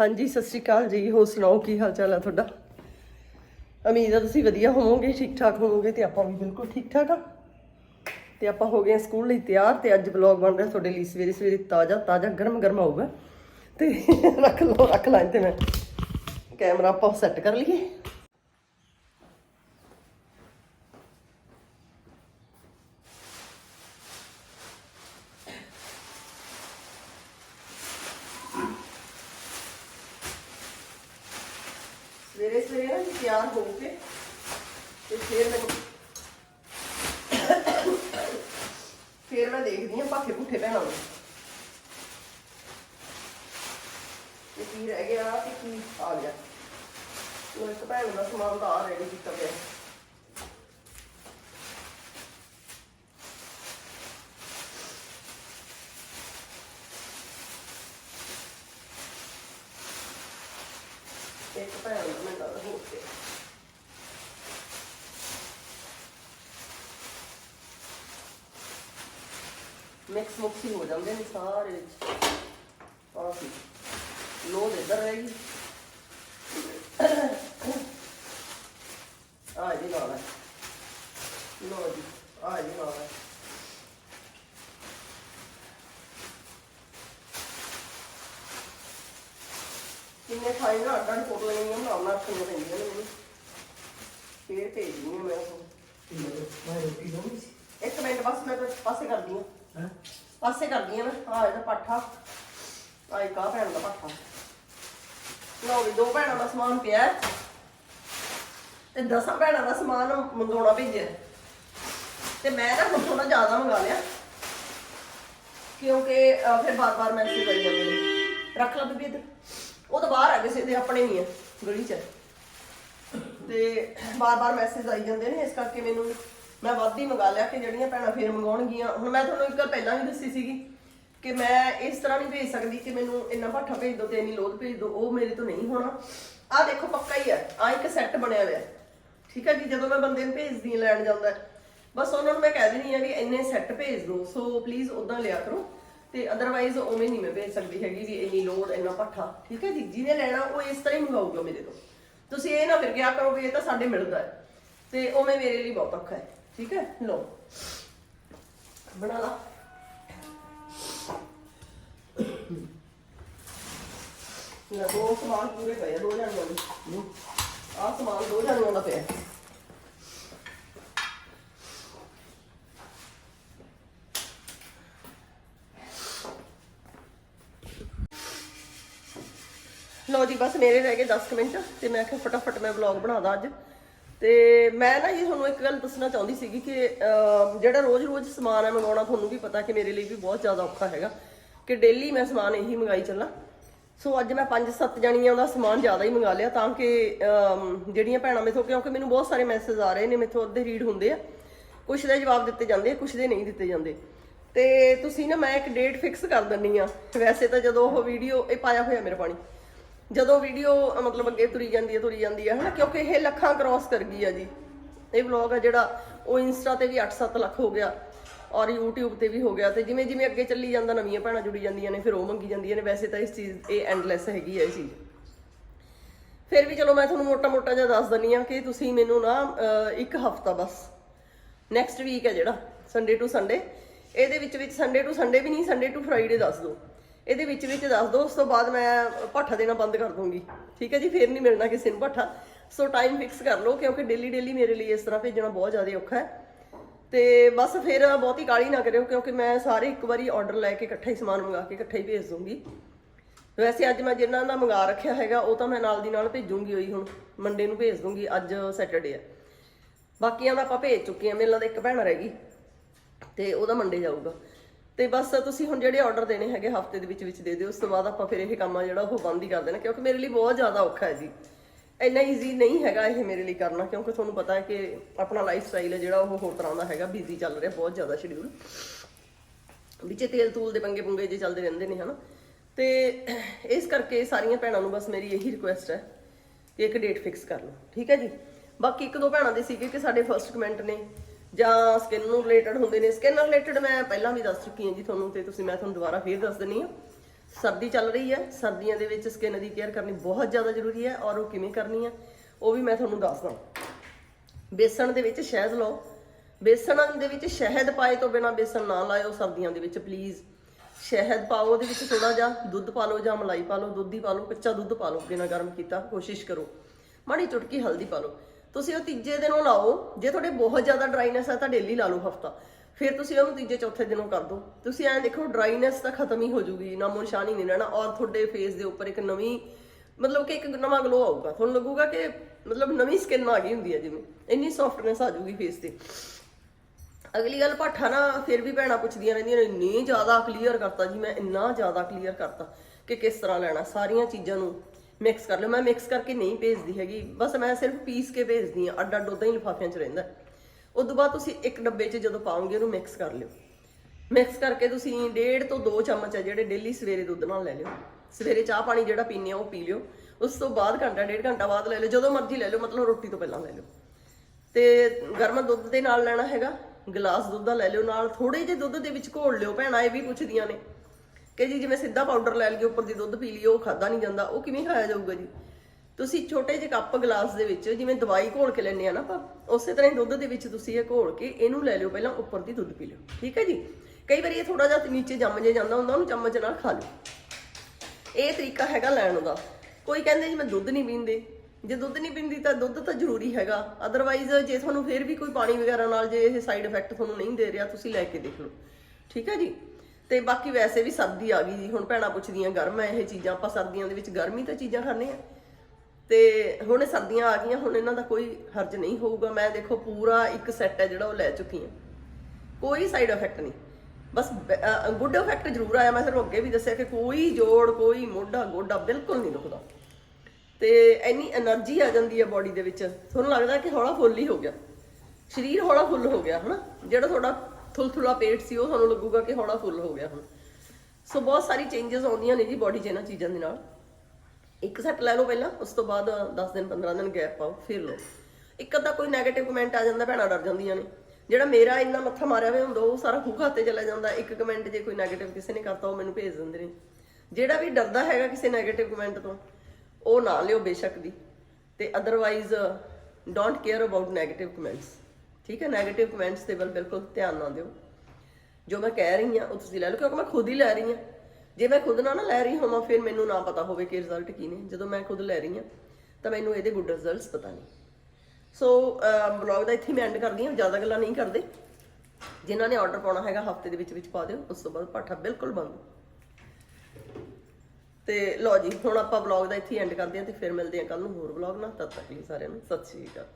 ਹਾਂਜੀ, ਸਤਿ ਸ਼੍ਰੀ ਅਕਾਲ ਜੀ। ਹੋਰ ਸੁਣਾਓ, ਕੀ ਹਾਲ ਚਾਲ ਆ ਤੁਹਾਡਾ? ਉਮੀਦ ਆ ਤੁਸੀਂ ਵਧੀਆ ਹੋਵੋਗੇ ਠੀਕ ਠਾਕ ਹੋਵੋਗੇ ਤੇ ਆਪਾਂ ਵੀ ਬਿਲਕੁਲ ਠੀਕ ਠਾਕ ਆ। ਤੇ ਆਪਾਂ ਹੋ ਗਏ ਹਾਂ ਸਕੂਲ ਲਈ ਤਿਆਰ ਤੇ ਅੱਜ ਵਲੌਗ ਬਣ ਰਿਹਾ ਤੁਹਾਡੇ ਲਈ ਸਵੇਰੇ ਸਵੇਰੇ ਤਾਜ਼ਾ ਤਾਜ਼ਾ ਗਰਮ ਗਰਮ ਆਊਗਾ। ਤੇ ਰੱਖ ਲਓ, ਰੱਖ ਲਾਂ ਤੇ ਮੈਂ। ਕੈਮਰਾ ਆਪਾਂ ਸੈੱਟ ਕਰ ਲਈਏ। ਸਵੇਰੇ ਸਵੇਰੇ ਨਾ ਜੀ ਤਿਆਰ ਹੋ ਕੇ ਤੇ ਫਿਰ ਮੈਂ ਫਿਰ ਮੈਂ ਦੇਖਦੀ ਹਾਂ ਪਾਖੇ ਪੁੱਠੇ ਭੈਣਾਂ ਨੂੰ ਤੇ ਕੀ ਰਹਿ ਗਿਆ ਤੇ ਕੀ ਆ ਗਿਆ ਉਹ ਇੱਕ ਭੈਣ ਦਾ ਸਮਾਨ ਤਾਂ ਆ ਰੈਡੀ ਕੀਤਾ ਪਿਆ। ਇੱਕ ਭੈਣ ਦਾ ਮੈਂ ਗੱਲ ਹੋ ਕੇ ਮਿਕਸ ਮੁਕਸ ਹੀ ਹੋ ਜਾਂਦੇ ਨੇ ਸਾਰੇ ਵਿੱਚ ਆਹ ਸੀ ਲੋਦ ਇੱਧਰ ਰਹੇਗੀ ਆ ਜੀ ਨਾਲ ਹੈ ਲੋ ਜੀ ਆ ਜੀ ਨਾਲ ਹੈ ਖਾਈ ਨਾ ਅੱਡਾਂ ਦੀ ਫੋਟੋ ਲੈਣੀਆਂ ਬਣਾਉਣ ਨਾਲ ਰੱਖਣੀਆਂ ਪੈਂਦੀਆਂ ਨੇ ਮੈਨੂੰ। ਫੇਰ ਭੇਜਦੀ ਹਾਂ ਮੈਂ ਉਹ ਇੱਕ ਮਿੰਟ ਬਸ ਮੈਂ ਤਾਂ ਪਾਸੇ ਕਰਦੀ ਹਾਂ। ਪਾਸੇ ਕਰਦੀ ਹਾਂ ਮੈਂ। ਆ ਇਹਦਾ ਪਾਠਾ। ਆ ਇੱਕ ਆ ਭੈਣ ਦਾ ਪਾਠਾ। ਲਓ ਵੀ ਦੋ ਭੈਣਾਂ ਦਾ ਸਮਾਨ ਪਿਆ। ਹੈ। ਤੇ ਦਸਾਂ ਭੈਣਾਂ ਦਾ ਸਮਾਨ ਮੰਗਾਉਣਾ ਭੇਜਿਆ। ਤੇ ਮੈਂ ਨਾ ਹੁਣ ਥੋੜਾ ਜ਼ਿਆਦਾ ਮੰਗਾ ਲਿਆ। ਕਿਉਂਕਿ ਅਹ, ਫਿਰ ਬਾਰ-ਬਾਰ ਮੈਸੇਜ ਆਈ ਜਾਂਦੇ ਨੇ। ਰੱਖ ਲਾ ਬੀਬੀ ਇੱਧਰ। ਉਹ ਤਾਂ ਬਾਹਰ ਆ ਕਿਸੇ ਦੇ ਆਪਣੇ ਨਹੀਂ ਆ, ਗਲੀ 'ਚ। ਤੇ ਬਾਰ-ਬਾਰ ਮੈਸੇਜ ਆਈ ਜਾਂਦੇ ਨੇ, ਇਸ ਕਰਕੇ ਮੈਨੂੰ ਮੈਂ ਵੱਧ ਹੀ ਮੰਗਾ ਲਿਆ ਕਿ ਜਿਹੜੀਆਂ ਭੈਣਾਂ ਫੇਰ ਮੰਗਾਉਣਗੀਆਂ। ਹੁਣ ਮੈਂ ਤੁਹਾਨੂੰ ਇੱਕ ਗੱਲ ਪਹਿਲਾਂ ਵੀ ਦੱਸੀ ਸੀਗੀ ਕਿ ਮੈਂ ਇਸ ਤਰ੍ਹਾਂ ਨਹੀਂ ਭੇਜ ਸਕਦੀ ਕਿ ਮੈਨੂੰ ਇੰਨਾ ਭਾਠਾ ਭੇਜ ਦਿਓ ਤੇ ਇੰਨੀ ਲੋਧ ਭੇਜ ਦਿਓ ਉਹ ਮੇਰੇ ਤੋਂ ਨਹੀਂ ਹੋਣਾ। ਆਹ ਦੇਖੋ, ਪੱਕਾ ਹੀ ਹੈ ਆ ਇੱਕ ਸੈੱਟ ਬਣਿਆ ਹੋਇਆ। ਠੀਕ ਹੈ ਜੀ? ਜਦੋਂ ਮੈਂ ਬੰਦੇ ਨੂੰ ਭੇਜਦੀ ਹਾਂ, ਲੈਣ ਜਾਂਦਾ। ਬਸ ਉਹਨਾਂ ਨੂੰ ਮੈਂ ਕਹਿ ਦਿੰਦੀ ਆ ਵੀ ਇੰਨੇ ਸੈੱਟ ਭੇਜ ਦਿਓ ਸੋ ਪਲੀਜ਼ ਉਦਾਂ ਲਿਆ ਕਰੋ। ਤੇ ਅਦਰਵਾਈਜ਼ ਉਵੇਂ ਨਹੀਂ ਮੈਂ ਭੇਜ ਸਕਦੀ ਹੈਗੀ ਵੀ ਇੰਨੀ ਲੋਡ ਇੰਨਾ ਪੱਠਾ ਠੀਕ ਹੈ ਜੀ? ਜਿਹਨੇ ਲੈਣਾ, ਉਹ ਇਸ ਤਰ੍ਹਾਂ ਹੀ ਮੰਗਾਊਗਾ ਮੇਰੇ ਤੋਂ। ਤੁਸੀਂ ਇਹ ਨਾ ਫਿਰ ਕਿਹਾ ਕਰੋ ਵੀ ਇਹ ਤਾਂ ਸਾਡੇ ਮਿਲਦਾ ਹੈ। ਤੇ ਉਵੇਂ ਮੇਰੇ ਲਈ ਬਹੁਤ ਔਖਾ ਹੈ। ਠੀਕ ਹੈ? ਲਓ। ਬਣਾ ਲਾ। ਲੈ ਸਮਾਨ ਪੂਰੇ ਪਏ ਦੋ ਜਾਣੀਆਂ ਦੇ ਆਹ ਸਮਾਨ ਦੋ ਜਾਣੀਆਂ ਦਾ ਪਿਆ। ਬਸ ਮੇਰੇ ਰਹਿ ਗਏ 10 ਕੁ ਮਿੰਟ ਤੇ ਮੈਂ ਕਿਹਾ ਫਟਾਫਟ ਮੈਂ ਵਲੌਗ ਬਣਾਦਾ ਅੱਜ। ਤੇ ਮੈਂ ਨਾ ਜੀ ਤੁਹਾਨੂੰ ਇੱਕ ਗੱਲ ਦੱਸਣਾ ਚਾਹੁੰਦੀ ਸੀਗੀ ਕਿ ਜਿਹੜਾ ਰੋਜ਼-ਰੋਜ਼ ਸਮਾਨ ਹੈ ਮੰਗਾਉਣਾ ਤੁਹਾਨੂੰ ਵੀ ਪਤਾ ਕਿ ਮੇਰੇ ਲਈ ਵੀ ਬਹੁਤ ਜ਼ਿਆਦਾ ਔਖਾ ਹੈਗਾ ਕਿ ਡੇਲੀ ਮੈਂ ਸਮਾਨ ਇਹੀ ਮੰਗਾਈ ਚੱਲਾਂ। ਸੋ ਅੱਜ ਮੈਂ 5-7 ਜਣੀਆਂ ਦਾ ਸਮਾਨ ਜ਼ਿਆਦਾ ਹੀ ਮੰਗਾ ਲਿਆ ਤਾਂ ਕਿ ਜਿਹੜੀਆਂ ਭੈਣਾਂ ਮੇਥੋਂ, ਕਿਉਂਕਿ ਮੈਨੂੰ ਬਹੁਤ ਸਾਰੇ ਮੈਸੇਜ ਆ ਰਹੇ ਨੇ, ਮੇਥੋਂ ਅੱਧੇ ਰੀਡ ਹੁੰਦੇ ਆ। ਕੁਝ ਦੇ ਜਵਾਬ ਦਿੱਤੇ ਜਾਂਦੇ ਆ ਕੁਝ ਦੇ ਨਹੀਂ ਦਿੱਤੇ ਜਾਂਦੇ। ਤੇ ਤੁਸੀਂ ਨਾ ਮੈਂ ਇੱਕ ਡੇਟ ਫਿਕਸ ਕਰ ਦਿੰਨੀ ਆ। ਵੈਸੇ ਤਾਂ ਜਦੋਂ ਉਹ ਵੀਡੀਓ ਇਹ ਪਾਇਆ ਹੋਇਆ ਮੇਰੇ ਪਾਣੀ। ਜਦੋਂ ਵੀਡੀਓ ਮਤਲਬ ਅੱਗੇ ਤੁਰੀ ਜਾਂਦੀ ਹੈ, ਤੁਰੀ ਜਾਂਦੀ ਹੈ, ਹਨਾ? ਕਿਉਂਕਿ ਇਹ ਲੱਖਾਂ ਕ੍ਰਾਸ ਕਰ ਗਈ ਆ ਜੀ। ਇਹ ਵਲੌਗ ਆ ਜਿਹੜਾ, ਉਹ ਇੰਸਟਾ ਤੇ ਵੀ 8-7 ਲੱਖ ਹੋ ਗਿਆ ਔਰ YouTube ਤੇ ਵੀ ਹੋ ਗਿਆ ਤੇ ਜਿਵੇਂ ਜਿਵੇਂ ਅੱਗੇ ਚੱਲੀ ਜਾਂਦਾ, ਨਵੀਆਂ ਭੈਣਾਂ ਜੁੜੀ ਜਾਂਦੀਆਂ ਨੇ, ਫਿਰ ਉਹ ਮੰਗੀ ਜਾਂਦੀਆਂ ਨੇ। ਵੈਸੇ ਤਾਂ ਇਸ ਚੀਜ਼, ਇਹ ਐਂਡਲੈਸ ਹੈਗੀ ਹੈ ਇਹ ਚੀਜ਼। ਫਿਰ ਵੀ ਚਲੋ ਮੈਂ ਤੁਹਾਨੂੰ ਮੋਟਾ-ਮੋਟਾ ਜਿਹਾ ਦੱਸ ਦਿੰਨੀ ਆ ਕਿ ਤੁਸੀਂ ਮੈਨੂੰ ਨਾ ਇੱਕ ਹਫਤਾ ਬਸ ਨੈਕਸਟ ਵੀਕ ਹੈ ਜਿਹੜਾ ਸੰਡੇ ਟੂ ਸੰਡੇ ਇਹਦੇ ਵਿੱਚ ਵਿੱਚ ਸੰਡੇ ਟੂ ਸੰਡੇ ਵੀ ਨਹੀਂ ਸੰਡੇ ਟੂ ਫਰਾਈਡੇ ਦੱਸ ਦਿਓ। ਇਹਦੇ ਵਿੱਚ ਵਿੱਚ ਦੱਸ ਦਿਓ ਉਸ ਤੋਂ ਬਾਅਦ ਮੈਂ ਭੱਠਾ ਦੇਣਾ ਬੰਦ ਕਰ ਦੂੰਗੀ ਠੀਕ ਹੈ ਜੀ? ਫੇਰ ਨਹੀਂ ਮਿਲਣਾ ਕਿਸੇ ਨੂੰ ਭੱਠਾ। ਸੋ ਟਾਈਮ ਫਿਕਸ ਕਰ ਲਓ, ਕਿਉਂਕਿ ਡੇਲੀ ਡੇਲੀ ਮੇਰੇ ਲਈ ਇਸ ਤਰ੍ਹਾਂ ਭੇਜਣਾ ਬਹੁਤ ਜ਼ਿਆਦਾ ਔਖਾ ਹੈ। ਤੇ ਬਸ ਫਿਰ ਬਹੁਤੀ ਕਾਲੀ ਨਾ ਕਰਿਓ, ਕਿਉਂਕਿ ਮੈਂ ਸਾਰੇ ਇੱਕ ਵਾਰੀ ਆਰਡਰ ਲੈ ਕੇ ਇਕੱਠਾ ਹੀ ਸਮਾਨ ਮੰਗਾ ਕੇ ਇਕੱਠਾ ਹੀ ਭੇਜ ਦੂੰਗੀ ਵੈਸੇ ਅੱਜ ਮੈਂ ਜਿਨ੍ਹਾਂ ਦਾ ਮੰਗਾ ਰੱਖਿਆ ਹੈਗਾ, ਉਹ ਤਾਂ ਮੈਂ ਨਾਲ ਦੀ ਨਾਲ ਭੇਜੂੰਗੀ ਹੋਈ ਹੁਣ। ਮੰਡੇ ਨੂੰ ਭੇਜ ਦੂੰਗੀ ਅੱਜ ਸੈਟਰਡੇ ਆ ਬਾਕੀਆਂ ਦਾ ਆਪਾਂ ਭੇਜ ਚੁੱਕੇ ਆ ਮੇਰੇ ਨਾਲ ਤਾਂ ਇੱਕ ਭੈਣ ਰਹਿ ਗਈ, ਤੇ ਉਹਦਾ ਮੰਡੇ ਜਾਊਗਾ। ਤੇ ਬਸ ਤੁਸੀਂ ਹੁਣ ਜਿਹੜੇ ਆਰਡਰ ਦੇਣੇ ਹੈਗੇ ਹਫ਼ਤੇ ਦੇ ਵਿੱਚ ਵਿੱਚ ਦੇ ਦਿਓ, ਉਸ ਤੋਂ ਬਾਅਦ ਆਪਾਂ ਫਿਰ ਇਹ ਕੰਮ ਆ ਜਿਹੜਾ ਉਹ ਬੰਦ ਹੀ ਕਰ ਦੇਣਾ, ਕਿਉਂਕਿ ਮੇਰੇ ਲਈ ਬਹੁਤ ਜ਼ਿਆਦਾ ਔਖਾ ਹੈ ਜੀ। ਇੰਨਾ ਈਜ਼ੀ ਨਹੀਂ ਹੈਗਾ ਇਹ ਮੇਰੇ ਲਈ ਕਰਨਾ, ਕਿਉਂਕਿ ਤੁਹਾਨੂੰ ਪਤਾ ਹੈ ਕਿ ਆਪਣਾ ਲਾਈਫ ਸਟਾਈਲ ਹੈ ਜਿਹੜਾ ਉਹ ਹੋਰ ਤਰ੍ਹਾਂ ਦਾ ਹੈਗਾ ਬਿਜ਼ੀ ਚੱਲ ਰਿਹਾ, ਬਹੁਤ ਜ਼ਿਆਦਾ ਸ਼ਡਿਊਲ ਵਿੱਚ ਤੇਲ ਤੂਲ ਦੇ ਪੰਗੇ ਪੁੰਗੇ ਜੇ ਚੱਲਦੇ ਰਹਿੰਦੇ ਨੇ, ਹਨਾ। ਤੇ ਇਸ ਕਰਕੇ ਸਾਰੀਆਂ ਭੈਣਾਂ ਨੂੰ ਬਸ ਮੇਰੀ ਇਹੀ ਰਿਕੁਐਸਟ ਹੈ ਕਿ ਇੱਕ ਡੇਟ ਫਿਕਸ ਕਰ ਲਓ, ਠੀਕ ਹੈ ਜੀ? ਬਾਕੀ ਇੱਕ ਦੋ ਭੈਣਾਂ ਦੇ ਸੀਗੇ ਕਿ ਸਾਡੇ ਫਰਸਟ ਕਮੈਂਟ ਨੇ। ਜਾਂ ਸਕਿਨ ਨੂੰ ਰਿਲੇਟਡ ਹੁੰਦੇ ਨੇ। ਸਕਿਨ ਨਾਲ ਰਿਲੇਟਡ ਮੈਂ ਪਹਿਲਾਂ ਵੀ ਦੱਸ ਚੁੱਕੀ ਹਾਂ ਜੀ ਤੁਹਾਨੂੰ ਤੇ ਤੁਸੀਂ ਮੈਂ ਤੁਹਾਨੂੰ ਦੁਬਾਰਾ ਫੇਰ ਦੱਸ ਦਿੰਨੀ ਹਾਂ। ਸਰਦੀ ਚੱਲ ਰਹੀ ਹੈ। ਸਰਦੀਆਂ ਦੇ ਵਿੱਚ ਸਕਿਨ ਦੀ ਕੇਅਰ ਕਰਨੀ ਬਹੁਤ ਜ਼ਿਆਦਾ ਜ਼ਰੂਰੀ ਹੈ ਔਰ ਉਹ ਕਿਵੇਂ ਕਰਨੀ ਹੈ, ਉਹ ਵੀ ਮੈਂ ਤੁਹਾਨੂੰ ਦੱਸਦਾ। ਬੇਸਣ ਦੇ ਵਿੱਚ ਸ਼ਹਿਦ ਲਓ। ਬੇਸਣ ਦੇ ਵਿੱਚ ਸ਼ਹਿਦ ਪਾਏ ਤੋਂ ਬਿਨਾ ਬੇਸਣ ਨਾ ਲਾਇਓ ਸਰਦੀਆਂ ਦੇ ਵਿੱਚ ਪਲੀਜ਼ ਸ਼ਹਿਦ ਪਾਓ, ਉਹਦੇ ਵਿੱਚ ਥੋੜਾ ਜਿਹਾ ਦੁੱਧ ਪਾ ਲਓ ਜਾਂ ਮਲਾਈ ਪਾ ਲਓ, ਦੁੱਧ ਹੀ ਪਾ ਲਓ, ਕੱਚਾ ਦੁੱਧ ਪਾ ਲਓ, ਬਿਨਾਂ ਗਰਮ ਕੀਤਾ। ਕੋਸ਼ਿਸ਼ ਕਰੋ। ਮਾੜੀ ਚੁਟਕੀ ਹਲਦੀ ਪਾ ਲਓ। ਤੁਸੀਂ ਉਹ ਤੀਜੇ ਦਿਨੋਂ ਲਾਓ, ਜੇ ਤੁਹਾਡੇ ਬਹੁਤ ਜ਼ਿਆਦਾ ਡਰਾਈਨੈਸ ਹੈ ਤਾਂ ਡੇਲੀ ਲਾ ਲਓ ਹਫਤਾ। ਫਿਰ ਤੁਸੀਂ ਉਹਨੂੰ ਤੀਜੇ, ਚੌਥੇ ਦਿਨੋਂ ਕਰ ਦਿਓ। ਤੁਸੀਂ ਐਂ ਦੇਖੋ ਡਰਾਈਨੈਸ ਤਾਂ ਖਤਮ ਹੀ ਹੋ ਜੂਗੀ, ਨਾ ਨਿਸ਼ਾਨੀ ਨਹੀਂ ਰਹਿਣਾ। ਔਰ ਤੁਹਾਡੇ ਫੇਸ ਦੇ ਉੱਪਰ ਇੱਕ ਨਵੀਂ, ਮਤਲਬ ਕਿ ਇੱਕ ਨਵਾਂ ਗਲੋ ਆਊਗਾ। ਤੁਹਾਨੂੰ ਲੱਗੂਗਾ ਕਿ ਮਤਲਬ ਨਵੀਂ ਸਕਿਨ ਆ ਗਈ ਹੁੰਦੀ ਹੈ ਜਿਵੇਂ। ਇੰਨੀ ਸੌਫਟਨੈਸ ਆ ਜੂਗੀ ਫੇਸ ਤੇ। ਅਗਲੀ ਗੱਲ ਪਾਠਾ ਨਾ ਫਿਰ ਵੀ ਭੈਣਾਂ ਪੁੱਛਦੀਆਂ ਰਹਿੰਦੀਆਂ ਨੇ, ਇੰਨੀ ਜ਼ਿਆਦਾ ਕਲੀਅਰ ਕਰਤਾ ਜੀ, ਮੈਂ ਇੰਨਾ ਜ਼ਿਆਦਾ ਕਲੀਅਰ ਕਰਤਾ ਕਿ ਕਿਸ ਤਰ੍ਹਾਂ ਲੈਣਾ? ਸਾਰੀਆਂ ਚੀਜ਼ਾਂ ਨੂੰ ਮਿਕਸ ਕਰ ਲਿਓ। ਮੈਂ ਮਿਕਸ ਕਰਕੇ ਨਹੀਂ ਭੇਜਦੀ ਹੈਗੀ। ਬਸ ਮੈਂ ਸਿਰਫ ਪੀਸ ਕੇ ਭੇਜਦੀ ਆ ਅੱਡ ਅੱਡ ਉਦਾਂ ਹੀ ਲਿਫਾਫਿਆਂ 'ਚ ਰਹਿੰਦਾ। ਉਸ ਤੋਂ ਬਾਅਦ ਤੁਸੀਂ ਇੱਕ ਡੱਬੇ 'ਚ ਜਦੋਂ ਪਾਉਂਗੇ ਉਹਨੂੰ ਮਿਕਸ ਕਰ ਲਿਓ। ਮਿਕਸ ਕਰਕੇ ਤੁਸੀਂ ਡੇਢ ਤੋਂ 2 ਚਮਚ ਆ ਜਿਹੜੇ ਡੇਲੀ ਸਵੇਰੇ ਦੁੱਧ ਨਾਲ ਲੈ ਲਿਓ। ਸਵੇਰੇ ਚਾਹ ਪਾਣੀ ਜਿਹੜਾ ਪੀਂਦੇ ਆ, ਉਹ ਪੀ ਲਿਓ। ਉਸ ਤੋਂ ਬਾਅਦ ਘੰਟਾ, ਡੇਢ ਘੰਟਾ ਬਾਅਦ ਲੈ ਲਿਓ। ਜਦੋਂ ਮਰਜ਼ੀ ਲੈ ਲਿਓ। ਮਤਲਬ ਰੋਟੀ ਤੋਂ ਪਹਿਲਾਂ ਲੈ ਲਿਓ। ਤੇ ਗਰਮ ਦੁੱਧ ਦੇ ਨਾਲ ਲੈਣਾ ਹੈਗਾ। ਗਲਾਸ ਦੁੱਧ ਦਾ ਲੈ ਲਿਓ। ਨਾਲ ਥੋੜੇ ਜਿਹੇ ਦੁੱਧ ਦੇ ਵਿੱਚ ਘੋਲ ਲਿਓ। ਭੈਣਾਂ, ਇਹ ਵੀ ਪੁੱਛਦੀਆਂ ਨੇ। ਕਿ ਜੀ ਜਿਵੇਂ ਸਿੱਧਾ ਪਾਊਡਰ ਲੈ ਲਈਏ, ਉੱਪਰ ਦੀ ਦੁੱਧ ਪੀ ਲਈਏ, ਉਹ ਖਾਦਾ ਨਹੀਂ ਜਾਂਦਾ, ਉਹ ਕਿਵੇਂ ਖਾਇਆ ਜਾਊਗਾ ਜੀ? ਤੁਸੀਂ ਛੋਟੇ ਜਿਹੇ ਕੱਪ ਗਲਾਸ ਦੇ ਵਿੱਚ ਜਿਵੇਂ ਦਵਾਈ ਘੋਲ ਕੇ ਲੈਂਦੇ ਆ ਨਾ ਆਪਾਂ, ਉਸੇ ਤਰ੍ਹਾਂ ਹੀ ਦੁੱਧ ਦੇ ਵਿੱਚ ਤੁਸੀਂ ਇਹ ਘੋਲ ਕੇ ਇਹਨੂੰ ਲੈ ਲਿਓ, ਪਹਿਲਾਂ ਉੱਪਰ ਦੀ ਦੁੱਧ ਪੀ ਲਿਓ, ਠੀਕ ਹੈ ਜੀ? ਕਈ ਵਾਰੀ ਇਹ ਥੋੜਾ ਜਿਹਾ ਨੀਚੇ ਜੰਮ ਜੇ ਜਾਂਦਾ ਹੁੰਦਾ ਉਹਨੂੰ ਚਮਚ ਨਾਲ ਖਾ ਲਓ। ਇਹ ਤਰੀਕਾ ਹੈਗਾ ਲੈਣ ਦਾ। ਕੋਈ ਕਹਿੰਦੇ ਜੀ ਮੈਂ ਦੁੱਧ ਨਹੀਂ ਪੀਂਦੇ, ਜੇ ਦੁੱਧ ਨਹੀਂ ਪੀਂਦੀ ਤਾਂ ਦੁੱਧ ਤਾਂ ਜ਼ਰੂਰੀ ਹੈਗਾ ਅਦਰਵਾਈਜ਼ ਜੇ ਤੁਹਾਨੂੰ ਫਿਰ ਵੀ ਕੋਈ ਪਾਣੀ ਵਗੈਰਾ ਨਾਲ ਜੇ ਇਹ ਸਾਈਡ ਇਫੈਕਟ ਤੁਹਾਨੂੰ ਨਹੀਂ ਦੇ ਰਿਹਾ, ਤੁਸੀਂ ਲੈ ਕੇ ਦੇਖ ਲਓ, ਠੀਕ ਹੈ ਜੀ? ਤੇ ਬਾਕੀ ਵੈਸੇ ਵੀ ਸਰਦੀ ਆ ਗਈ ਜੀ। ਹੁਣ ਭੈਣਾ ਪੁੱਛਦੀਆਂ, ਗਰਮ ਹੈ ਇਹ ਚੀਜ਼ਾਂ, ਆਪਾਂ ਸਰਦੀਆਂ ਦੇ ਵਿੱਚ ਗਰਮੀ ਤਾਂ ਚੀਜ਼ਾਂ ਖਾਣੇ ਆ। ਤੇ ਹੁਣ ਸਰਦੀਆਂ ਆ ਗਈਆਂ, ਹੁਣ ਇਹਨਾਂ ਦਾ ਕੋਈ ਹਰਜ ਨਹੀਂ ਹੋਊਗਾ। ਮੈਂ ਦੇਖੋ, ਪੂਰਾ ਇੱਕ ਸੈੱਟ ਹੈ ਜਿਹੜਾ ਉਹ ਲੈ ਚੁੱਕੀ ਹਾਂ। ਕੋਈ ਸਾਈਡ ਇਫੈਕਟ ਨਹੀਂ। ਬਸ ਗੁੱਡ ਇਫੈਕਟ ਜ਼ਰੂਰ ਆਇਆ। ਮੈਂ ਤੁਹਾਨੂੰ ਅੱਗੇ ਵੀ ਦੱਸਿਆ ਕਿ ਕੋਈ ਜੋੜ, ਕੋਈ ਮੋਢਾ, ਗੋਡਾ ਬਿਲਕੁਲ ਨਹੀਂ ਦੁਖਦਾ। ਤੇ ਇੰਨੀ એનર્ਜੀ ਆ ਜਾਂਦੀ ਹੈ ਬਾਡੀ ਦੇ ਵਿੱਚ। ਤੁਹਾਨੂੰ ਲੱਗਦਾ ਕਿ ਹੌਲਾ ਫੁੱਲ ਹੀ ਹੋ ਗਿਆ। ਸਰੀਰ ਹੌਲਾ ਫੁੱਲ ਹੋ ਗਿਆ, ਹਨਾ? ਜਿਹੜਾ ਤੁਹਾਡਾ ਥੁਲ ਥੁਲਾ ਪੇਟ ਸੀ ਉਹ ਤੁਹਾਨੂੰ ਲੱਗੂਗਾ ਕਿ ਹੌਲਾ ਫੁੱਲ ਹੋ ਗਿਆ ਹੁਣ। ਸੋ ਬਹੁਤ ਸਾਰੀ ਚੇਂਜਸ ਆਉਂਦੀਆਂ ਨੇ ਜੀ ਬੋਡੀ 'ਚ ਇਹਨਾਂ ਚੀਜ਼ਾਂ ਦੇ ਨਾਲ। ਇੱਕ ਸੈੱਟ ਲੈ ਲਓ ਪਹਿਲਾਂ, ਉਸ ਤੋਂ ਬਾਅਦ 10 ਦਿਨ 15 ਦਿਨ ਗੈਪ ਪਾਓ, ਫਿਰ ਲਓ। ਇੱਕ ਅੱਧਾ ਕੋਈ ਨੈਗੇਟਿਵ ਕਮੈਂਟ ਆ ਜਾਂਦਾ, ਭੈਣਾ ਡਰ ਜਾਂਦੀਆਂ ਨੇ। ਜਿਹੜਾ ਮੇਰਾ ਇੰਨਾ ਮੱਥਾ ਮਾਰਿਆ ਹੋਇਆ ਹੁੰਦਾ, ਉਹ ਸਾਰਾ ਖੂਹ ਖਾਤੇ ਚਲਾ ਜਾਂਦਾ। ਇੱਕ ਕਮੈਂਟ ਜੇ ਕੋਈ ਨੈਗੇਟਿਵ ਕਿਸੇ ਨੇ ਕਰਤਾ, ਉਹ ਮੈਨੂੰ ਭੇਜ ਦਿੰਦੇ ਨੇ। ਜਿਹੜਾ ਵੀ ਡਰਦਾ ਹੈਗਾ ਕਿਸੇ ਨੈਗੇਟਿਵ ਕਮੈਂਟ ਤੋਂ, ਉਹ ਨਾ ਲਿਓ ਬੇਸ਼ੱਕ ਦੀ ਤੇ otherwise don't care about negative comments ਠੀਕ ਹੈ 네ਗੇਟਿਵ ਕਮੈਂਟਸ ਤੇ ਵੱਲ ਬਿਲਕੁਲ ਧਿਆਨ ਨਾ ਦਿਓ। ਜੋ ਮੈਂ ਕਹਿ ਰਹੀ ਹਾਂ, ਉਹ ਤੁਸੀਂ ਲੈ ਲਓ, ਕਿਉਂਕਿ ਮੈਂ ਖੁਦ ਹੀ ਲੈ ਰਹੀ ਹਾਂ। ਜੇ ਮੈਂ ਖੁਦ ਨਾ ਨਾ ਲੈ ਰਹੀ ਹੋਵਾਂ, ਫਿਰ ਮੈਨੂੰ ਨਾ ਪਤਾ ਹੋਵੇ ਕਿ ਰਿਜ਼ਲਟ ਕੀ ਨੇ। ਜਦੋਂ ਮੈਂ ਖੁਦ ਲੈ ਰਹੀ ਹਾਂ, ਤਾਂ ਮੈਨੂੰ ਇਹਦੇ ਗੁੱਡ ਰਿਜ਼ਲਟਸ ਪਤਾ ਨਹੀਂ ਸੋ ਬਲੌਗ ਦਾ ਇੱਥੇ ਮੈਂ ਐਂਡ ਕਰਦੀ ਹਾਂ, ਜ਼ਿਆਦਾ ਗੱਲਾਂ ਨਹੀਂ ਕਰਦੇ। ਜਿਨ੍ਹਾਂ ਨੇ ਆਰਡਰ ਪਾਉਣਾ ਹੈਗਾ, ਹਫ਼ਤੇ ਦੇ ਵਿੱਚ ਵਿੱਚ ਪਾ ਦਿਓ, ਉਸ ਤੋਂ ਬਾਅਦ ਪਾਠਾ ਬਿਲਕੁਲ ਬੰਦ। ਤੇ ਲਓ ਜੀ, ਹੁਣ ਆਪਾਂ ਬਲੌਗ ਦਾ ਇੱਥੇ ਐਂਡ ਕਰਦੇ ਹਾਂ, ਤੇ ਫਿਰ ਮਿਲਦੇ ਹਾਂ ਕੱਲ ਨੂੰ ਹੋਰ ਬਲੌਗ ਨਾਲ। ਤਦ ਤੱਕ ਲਈ ਸਾਰਿਆਂ ਨੂੰ, ਸਤਿ ਸ਼੍ਰੀ ਅਕਾਲ।